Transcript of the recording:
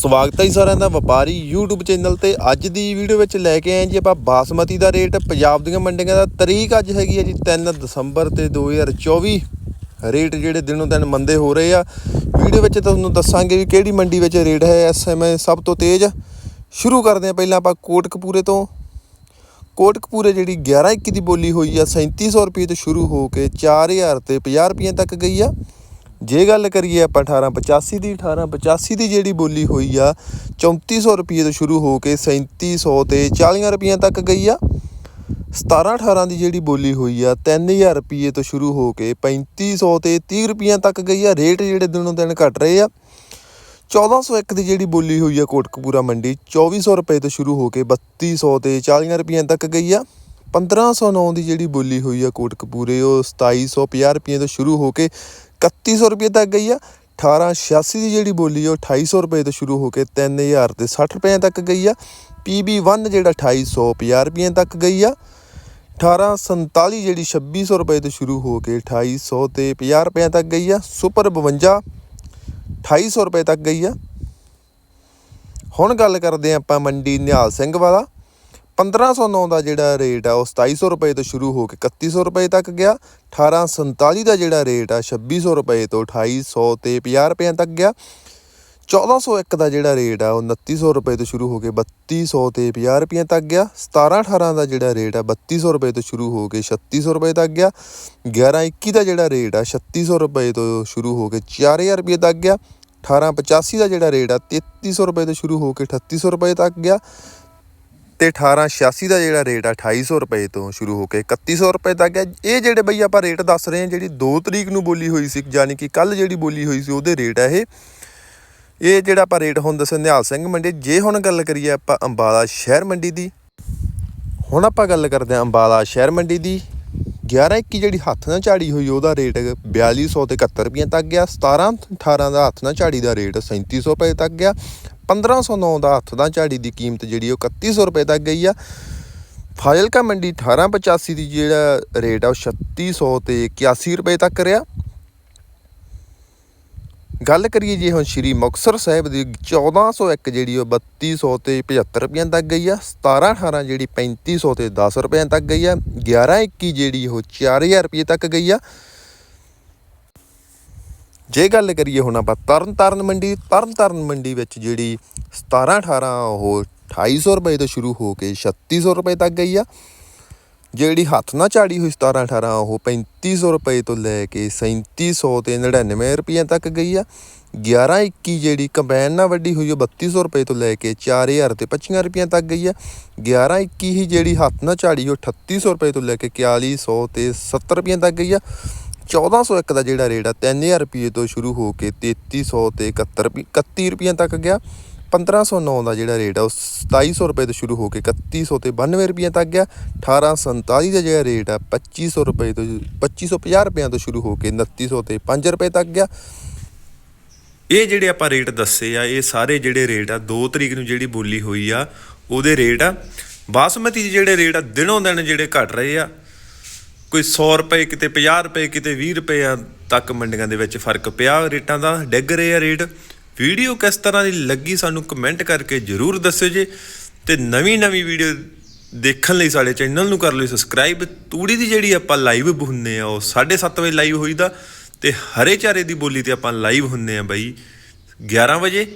ਸਵਾਗਤ ਹੈ ਜੀ ਸਾਰਿਆਂ ਦਾ ਵਪਾਰੀ YouTube ਚੈਨਲ ਤੇ। ਅੱਜ ਦੀ ਵੀਡੀਓ ਵਿੱਚ ਲੈ ਕੇ ਆਏ ਜੀ ਆਪਾਂ ਬਾਸਮਤੀ ਦਾ ਰੇਟ। ਪੰਜਾਬ ਦੀਆਂ ਮੰਡੀਆਂ ਦਾ ਤਰੀਕ ਅੱਜ ਹੈਗੀ ਹੈ ਜੀ 3 ਦਸੰਬਰ ਤੇ 2024 ਰੇਟ ਜਿਹੜੇ ਦਿਨੋਂ ਦਿਨ ਮੰਦੇ ਹੋ ਰਹੇ ਆ। ਵੀਡੀਓ ਵਿੱਚ ਤੁਹਾਨੂੰ ਦੱਸਾਂਗੇ ਵੀ ਕਿਹੜੀ ਮੰਡੀ ਵਿੱਚ ਰੇਟ ਹੈ। ਇਸ ਸਮੇਂ ਸਭ ਤੋਂ ਤੇਜ਼। ਸ਼ੁਰੂ ਕਰਦੇ ਹਾਂ ਪਹਿਲਾਂ ਆਪਾਂ ਕੋਟਕਪੂਰੇ ਤੋਂ। ਕੋਟਕਪੂਰੇ ਜਿਹੜੀ 11 21 ਦੀ ਬੋਲੀ ਹੋਈ ਆ 3700 ਰੁਪਏ ਤੋਂ ਸ਼ੁਰੂ ਹੋ ਕੇ 4000 ਤੇ 50 ਰੁਪਏ ਤੱਕ ਗਈ ਆ। ਜੇ ਗੱਲ ਕਰੀਏ ਆਪਾਂ 1885 ਦੀ 1885 ਦੀ ਜਿਹੜੀ ਬੋਲੀ ਹੋਈ ਆ 3400 ਰੁਪਏ ਤੋਂ ਸ਼ੁਰੂ ਹੋ ਕੇ 3700 ਤੇ 40 ਰੁਪਏ ਤੱਕ ਗਈ ਆ। 17 18 ਦੀ ਜਿਹੜੀ ਬੋਲੀ ਹੋਈ ਆ 3000 ਰੁਪਏ ਤੋਂ ਸ਼ੁਰੂ ਹੋ ਕੇ 3500 ਤੇ 30 ਰੁਪਏ ਤੱਕ ਗਈ ਆ। ਰੇਟ ਜਿਹੜੇ ਦਿਨੋਂ ਦਿਨ ਘਟ ਰਹੇ ਆ। 1401 ਦੀ ਜਿਹੜੀ ਬੋਲੀ ਹੋਈ ਆ ਕੋਟਕਪੂਰਾ ਮੰਡੀ 2400 ਰੁਪਏ ਤੋਂ ਸ਼ੁਰੂ ਹੋ ਕੇ 3200 ਤੇ 40 ਰੁਪਏ ਤੱਕ ਗਈ ਆ। 1509 ਦੀ ਜਿਹੜੀ ਬੋਲੀ ਹੋਈ ਆ ਕੋਟਕਪੂਰੇ ਉਹ 2750 ਰੁਪਏ ਤੋਂ ਸ਼ੁਰੂ ਹੋ ਕੇ 3100 ਰੁਪਏ ਤੱਕ ਗਈ ਆ। 1886 ਦੀ ਜਿਹੜੀ ਬੋਲੀ ਆ, ਉਹ 2800 ਰੁਪਏ ਤੋਂ ਸ਼ੁਰੂ ਹੋ ਕੇ 3000 ਤੇ 60 ਰੁਪਏ ਤੱਕ ਗਈ ਆ। PB1 ਜਿਹੜਾ 2850 ਰੁਪਏ ਤੱਕ ਗਈ ਆ। 1847 ਜਿਹੜੀ 2600 ਰੁਪਏ ਤੋਂ ਸ਼ੁਰੂ ਹੋ ਕੇ 2800 ਤੇ 50 ਰੁਪਏ ਤੱਕ ਗਈ ਆ। ਸੁਪਰ 52 2800 ਰੁਪਏ ਤੱਕ ਗਈ ਆ। ਹੁਣ ਗੱਲ ਕਰਦੇ ਹਾਂ ਆਪਾਂ ਮੰਡੀ ਨਿਹਾਲ ਸਿੰਘ ਵਾਲਾ। 1509 ਦਾ ਜਿਹੜਾ ਰੇਟ ਆ, ਉਹ 2700 ਰੁਪਏ ਤੋਂ ਸ਼ੁਰੂ ਹੋ ਕੇ 3100 ਰੁਪਏ ਤੱਕ ਗਿਆ। 1847 ਦਾ ਜਿਹੜਾ ਰੇਟ ਆ 2600 ਰੁਪਏ ਤੋਂ 2800 ਤੇ 50 ਰੁਪਏ ਤੱਕ ਗਿਆ। 1401 ਦਾ ਜਿਹੜਾ ਰੇਟ ਆ, ਉਹ 2900 ਰੁਪਏ ਤੋਂ ਸ਼ੁਰੂ ਹੋ ਕੇ 3200 ਤੇ 50 ਰੁਪਏ ਤੱਕ ਗਿਆ। 1718 ਦਾ ਜਿਹੜਾ ਰੇਟ ਆ 3200 ਰੁਪਏ ਤੋਂ ਸ਼ੁਰੂ ਹੋ ਕੇ 3600 ਰੁਪਏ ਤੱਕ ਗਿਆ। 1121 ਦਾ ਜਿਹੜਾ ਰੇਟ ਆ 3600 ਰੁਪਏ ਤੋਂ ਸ਼ੁਰੂ ਹੋ ਕੇ 4000 ਰੁਪਏ ਤੱਕ ਗਿਆ। 1885 ਦਾ ਜਿਹੜਾ ਰੇਟ ਆ 3300 ਰੁਪਏ ਤੋਂ ਸ਼ੁਰੂ ਹੋ ਕੇ 3800 ਰੁਪਏ ਤੱਕ ਗਿਆ। ਤੇ 1886 ਦਾ ਜਿਹੜਾ ਰੇਟ ਆ 2800 ਰੁਪਏ ਤੋਂ ਸ਼ੁਰੂ ਹੋ ਕੇ 3100 ਰੁਪਏ ਤੱਕ ਹੈ। ਇਹ ਜਿਹੜੇ ਬਈ ਆਪਾਂ ਰੇਟ ਦੱਸ ਰਹੇ ਹਾਂ, ਜਿਹੜੀ 2 ਤਰੀਕ ਨੂੰ ਬੋਲੀ ਹੋਈ ਸੀ, ਯਾਨੀ ਕਿ ਕੱਲ ਜਿਹੜੀ ਬੋਲੀ ਹੋਈ ਸੀ, ਉਹਦੇ ਰੇਟ ਆ ਇਹ। ਇਹ ਜਿਹੜਾ ਆਪਾਂ ਰੇਟ ਹੁਣ ਦੱਸਿਆ, ਨਿਹਾਲ ਸਿੰਘ ਮੰਡੀ, ਜੇ ਹੁਣ ਗੱਲ ਕਰੀਏ ਆਪਾਂ ਅੰਬਾਲਾ ਸ਼ਹਿਰ ਮੰਡੀ ਦੀ, ਹੁਣ ਆਪਾਂ ਗੱਲ ਕਰਦੇ ਹਾਂ ਅੰਬਾਲਾ ਸ਼ਹਿਰ ਮੰਡੀ ਦੀ। 11 21 ਜਿਹੜੀ ਹੱਥ ਨਾਲ ਝਾੜੀ ਹੋਈ, ਉਹਦਾ ਰੇਟ 4200 ਤੇ 71 ਰੁਪਏ ਤੱਕ ਗਿਆ 17 18 ਦਾ ਹੱਥ ਨਾਲ ਝਾੜੀ ਦਾ ਰੇਟ 3700 ਰੁਪਏ ਤੱਕ ਗਿਆ। 1509 ਦਾ ਹੱਥ ਦਾ ਝਾੜੀ ਦੀ ਕੀਮਤ ਜਿਹੜੀ ਉਹ 3100 ਰੁਪਏ ਤੱਕ ਗਈ ਆ। ਫਾਜ਼ਿਲਕਾ ਮੰਡੀ 1885 ਦੀ ਜਿਹੜਾ ਰੇਟ ਆ ਉਹ 3600 ਤੇ 81 ਰੁਪਏ ਤੱਕ ਰਿਹਾ। ਗੱਲ ਕਰੀਏ ਜੇ ਹੁਣ ਸ਼੍ਰੀ ਮੁਕਤਸਰ ਸਾਹਿਬ ਦੀ 1401 ਜਿਹੜੀ ਉਹ 3200 ਤੇ 75 ਰੁਪਏ ਤੱਕ ਗਈ ਆ। 17 18 ਜਿਹੜੀ 3500 ਤੇ 10 ਰੁਪਏ ਤੱਕ ਗਈ ਆ। 11 21 ਜਿਹੜੀ ਉਹ 4000 ਰੁਪਏ ਤੱਕ ਗਈ ਆ। ਜੇ ਗੱਲ ਕਰੀਏ ਹੁਣ ਆਪਾਂ ਤਰਨ ਤਾਰਨ ਮੰਡੀ ਤਰਨ ਤਾਰਨ ਮੰਡੀ ਵਿੱਚ ਜਿਹੜੀ 17 18 ਉਹ 2800 ਰੁਪਏ ਤੋਂ ਸ਼ੁਰੂ ਹੋ ਕੇ 3600 ਰੁਪਏ ਤੱਕ ਗਈ ਆ। ਜਿਹੜੀ ਹੱਥ ਨਾਲ ਝਾੜੀ ਹੋਈ 17 18 ਉਹ 3500 ਰੁਪਏ ਤੋਂ ਲੈ ਕੇ 3700 ਤੇ 99 ਰੁਪਏ ਤੱਕ ਗਈ ਆ। 11 21 ਜਿਹੜੀ ਕੰਬਾਈਨ ਨਾਲ ਵੱਡੀ ਹੋਈ, ਉਹ 3200 ਰੁਪਏ ਤੋਂ ਲੈ ਕੇ 4000 ਤੇ 25 ਰੁਪਏ ਤੱਕ ਗਈ ਆ। 11 21 ਹੀ ਜਿਹੜੀ ਹੱਥ ਨਾਲ ਝਾੜੀ, ਉਹ 3800 ਰੁਪਏ ਤੋਂ ਲੈ ਕੇ 4100 ਤੇ 70 ਰੁਪਏ ਤੱਕ ਗਈ ਆ। 1401 ਦਾ ਜਿਹੜਾ ਰੇਟ ਆ 3000 ਰੁਪਏ ਤੋਂ ਸ਼ੁਰੂ ਹੋ ਕੇ 3300 ਤੇ 71 ਰੁਪਏ 31 ਰੁਪਏ ਤੱਕ ਗਿਆ। 1509 ਦਾ ਜਿਹੜਾ ਰੇਟ ਆ, ਉਹ 2700 ਰੁਪਏ ਤੋਂ ਸ਼ੁਰੂ ਹੋ ਕੇ 3100 ਤੇ 92 ਰੁਪਏ ਤੱਕ ਗਿਆ। 1847 ਦਾ ਜਿਹੜਾ ਰੇਟ ਆ 2500 ਰੁਪਏ ਤੋਂ 2550 ਰੁਪਏ ਤੋਂ ਸ਼ੁਰੂ ਹੋ ਕੇ 2900 ਤੇ 5 ਰੁਪਏ ਤੱਕ ਗਿਆ। ਇਹ ਜਿਹੜੇ ਆਪਾਂ ਰੇਟ ਦੱਸੇ ਆ, ਇਹ ਸਾਰੇ ਜਿਹੜੇ ਰੇਟ ਆ 2 ਤਰੀਕ ਨੂੰ ਜਿਹੜੀ ਬੋਲੀ ਹੋਈ ਆ, ਉਹਦੇ ਰੇਟ ਆ। ਬਾਸਮਤੀ ਦੇ ਜਿਹੜੇ ਰੇਟ ਆ, ਦਿਨੋਂ ਦਿਨ ਜਿਹੜੇ ਘਟ ਰਹੇ ਆ। ਕੋਈ 100 ਰੁਪਏ, ਕਿਤੇ 50 ਰੁਪਏ, ਕਿਤੇ 20 ਰੁਪਏ ਤੱਕ ਮੰਡੀਆਂ ਦੇ ਵਿੱਚ ਫ਼ਰਕ ਪਿਆ ਰੇਟਾਂ ਦਾ। ਡਿੱਗ ਰਹੇ ਆ ਰੇਟ। ਵੀਡੀਓ ਕਿਸ ਤਰ੍ਹਾਂ ਦੀ ਲੱਗੀ ਸਾਨੂੰ ਕਮੈਂਟ ਕਰਕੇ ਜਰੂਰ ਦੱਸਿਓ ਜੇ। ਤੇ ਨਵੀਂ ਨਵੀਂ ਵੀਡੀਓ ਦੇਖਣ ਲਈ ਸਾਡੇ ਚੈਨਲ ਨੂੰ ਕਰ ਲਓ ਸਬਸਕ੍ਰਾਈਬ। ਤੂੜੀ ਦੀ ਜਿਹੜੀ ਆਪਾਂ ਲਾਈਵ ਹੁੰਨੇ ਆ, ਉਹ 7:30 ਵਜੇ ਲਾਈਵ ਹੋਈਦਾ। ਤੇ ਹਰੇ ਚਾਰੇ ਦੀ ਬੋਲੀ ਤੇ ਆਪਾਂ ਲਾਈਵ ਹੁੰਨੇ ਆ ਬਾਈ 11 ਵਜੇ।